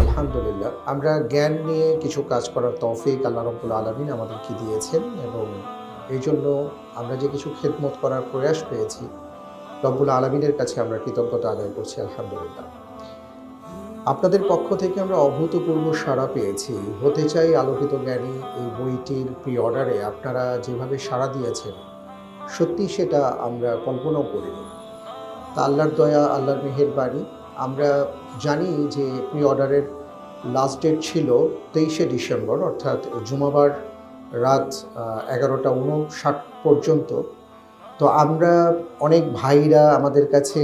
আলহামদুলিল্লাহ। আমরা জ্ঞান নিয়ে কিছু কাজ করার তৌফিক আল্লাহ রব্বুল আলমিন আমাদেরকে দিয়েছেন এবং এই জন্য আমরা যে কিছু খেদমত করার প্রয়াস পেয়েছি, রব্বুল আলমিনের কাছে আমরা কৃতজ্ঞতা আদায় করছি, আলহামদুলিল্লাহ। আপনাদের পক্ষ থেকে আমরা অভূতপূর্ব সাড়া পেয়েছি। হতে চাই আলোকিত জ্ঞানী এই বইটির প্রি অর্ডারে আপনারা যেভাবে সাড়া দিয়েছেন সত্যি সেটা আমরা কল্পনাও করিনি। তা আল্লাহর দয়া, আল্লাহর মেহেরবানি আমরা জানি যে প্রি অর্ডারের লাস্ট ডেট ছিল তেইশে ডিসেম্বর, অর্থাৎ জুমাবার রাত এগারোটা উনষাট পর্যন্ত। তো আমরা অনেক ভাইরা আমাদের কাছে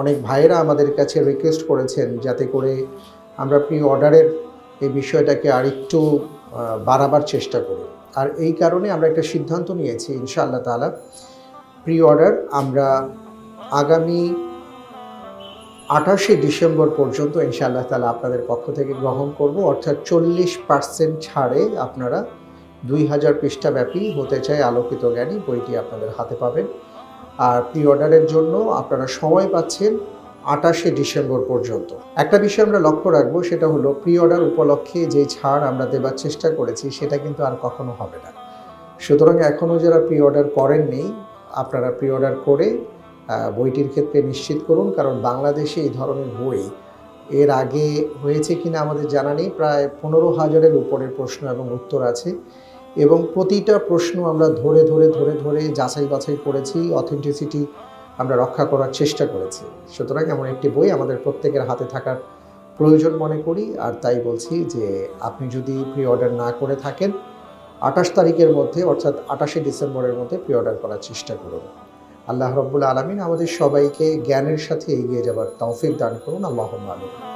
অনেক ভাইরা আমাদের কাছে রিকোয়েস্ট করেছেন যাতে করে আমরা প্রি অর্ডারের এই বিষয়টাকে আরেকটু বাড়াবার চেষ্টা করি। আর এই কারণে আমরা একটা সিদ্ধান্ত নিয়েছি, ইনশাআল্লাহ তাআলা। প্রি অর্ডার আমরা আগামী আঠাশে ডিসেম্বর পর্যন্ত ইনশাআল্লাহ তালা আপনাদের পক্ষ থেকে গ্রহণ করব। অর্থাৎ চল্লিশ পার্সেন্ট ছাড়ে আপনারা দুই হাজার পৃষ্ঠাব্যাপী হতে চায় আলোকিত জ্ঞানী বইটি আপনাদের হাতে পাবেন। আর প্রি অর্ডারের জন্য আপনারা সময় পাচ্ছেন আঠাশে ডিসেম্বর পর্যন্ত। একটা বিষয় আমরা লক্ষ্য রাখব, সেটা হলো প্রি অর্ডার উপলক্ষে যে ছাড় আমরা দেবার চেষ্টা করেছি, সেটা কিন্তু আর কখনো হবে না। সুতরাং এখনও যারা প্রি অর্ডার করেননি, আপনারা প্রি অর্ডার করে বইটির ক্ষেত্রে নিশ্চিত করুন, কারণ বাংলাদেশে এই ধরনের বই এর আগে হয়েছে কিনা আমাদের জানা নেই। প্রায় পনেরো হাজারের উপরের প্রশ্ন এবং উত্তর আছে। এবং প্রতিটা প্রশ্ন আমরা ধরে ধরে ধরে ধরে যাচাই বাছাই করেছি। অথেন্টিসিটি আমরা রক্ষা করার চেষ্টা করেছি। সুতরাং এমন একটি বই আমাদের প্রত্যেকের হাতে থাকার প্রয়োজন মনে করি। আর তাই বলছি যে, আপনি যদি প্রি অর্ডার না করে থাকেন, আঠাশ তারিখের মধ্যে অর্থাৎ আঠাশে ডিসেম্বরের মধ্যে প্রি অর্ডার করার চেষ্টা করুন। আল্লাহ রব্বুল আলমিন আমাদের সবাইকে জ্ঞানের সাথে এগিয়ে যাবার তৌফিক দান করুন। আল্লাহ আলমিন